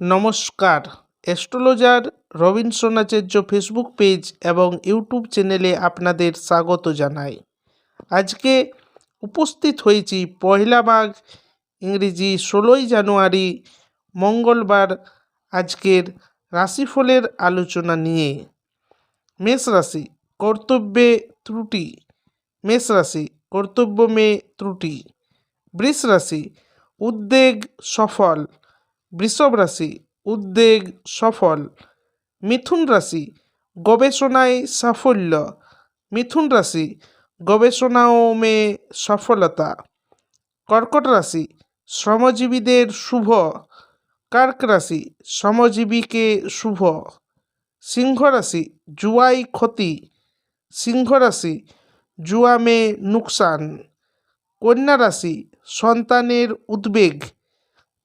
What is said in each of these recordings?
নমস্কার। Astrologer Robinson Acharya Facebook page এবং YouTube চ্যানেলে আপনাদের স্বাগত জানাই। আজকে উপস্থিত হয়েছি পয়লা মাঘ, ইংরেজি ষোলোই জানুয়ারি, মঙ্গলবার আজকের রাশিফলের আলোচনা নিয়ে। মেষ রাশি, কর্তব্যে ত্রুটি। মেষ রাশি কর্তব্য মে ত্রুটি। বৃষ রাশি, উদ্বেগ সফল। বৃষভ রাশি, উদ্বেগ, সফল। মিথুন রাশি, গবেষণায় সাফল্য। মিথুন রাশি গবেষণাও মে সফলতা। কর্কট রাশি, শ্রমজীবীদের শুভ। কার্ক রাশি, শ্রমজীবীকে শুভ। সিংহ রাশি, জুয়াই ক্ষতি। সিংহ রাশি, জুয়া মে নুকসান। কন্যা রাশি, সন্তানের উদ্বেগ।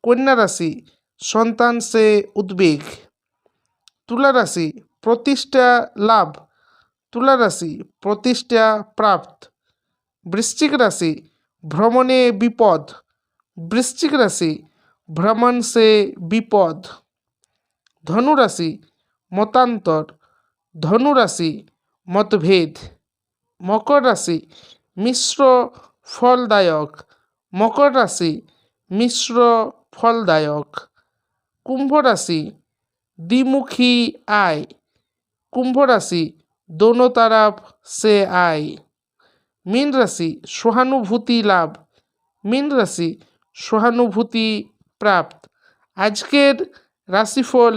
কন্যা রাশি সন্তান সে উদ্বেগ। তুলা রাশি প্রতিষ্ঠা লাভ। তুলা রাশি প্রতিষ্ঠা প্রাপ্ত। বৃশ্চিক রাশি, ভ্রমণে বিপদ। বৃশ্চিক রাশি, ভ্রমণ সে বিপদ। ধনুরাশি, মতান্তর। ধনুরাশি, মতভেদ। মকর রাশি, মিশ্র ফলদায়ক। মকর রাশি, মিশ্র ফলদায়ক। কুম্ভ রাশি দ্বিমুখী আয়। কুম্ভ রাশি দোনো তরফ সে আয়। মীন রাশি সহানুভূতি লাভ। মীন রাশি সহানুভূতি প্রাপ্ত। আজকের রাশিফল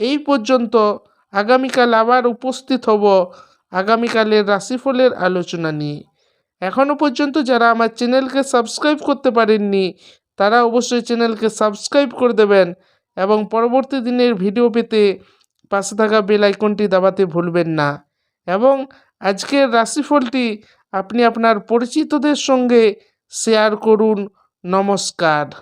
এই পর্যন্ত। আগামীকাল আবার উপস্থিত হব আগামীকালের রাশিফলের আলোচনা নিয়ে। এখনও পর্যন্ত যারা আমার চ্যানেলকে সাবস্ক্রাইব করতে পারেননি, তারা অবশ্যই চ্যানেলকে সাবস্ক্রাইব করে দেবেন। এবং পরবর্তী দিনের ভিডিও পেতে পাশে থাকা বেল আইকনটি দাবাতে ভুলবেন না। এবং আজকের রাশিফলটি আপনি আপনার পরিচিতদের সঙ্গে শেয়ার করুন। নমস্কার।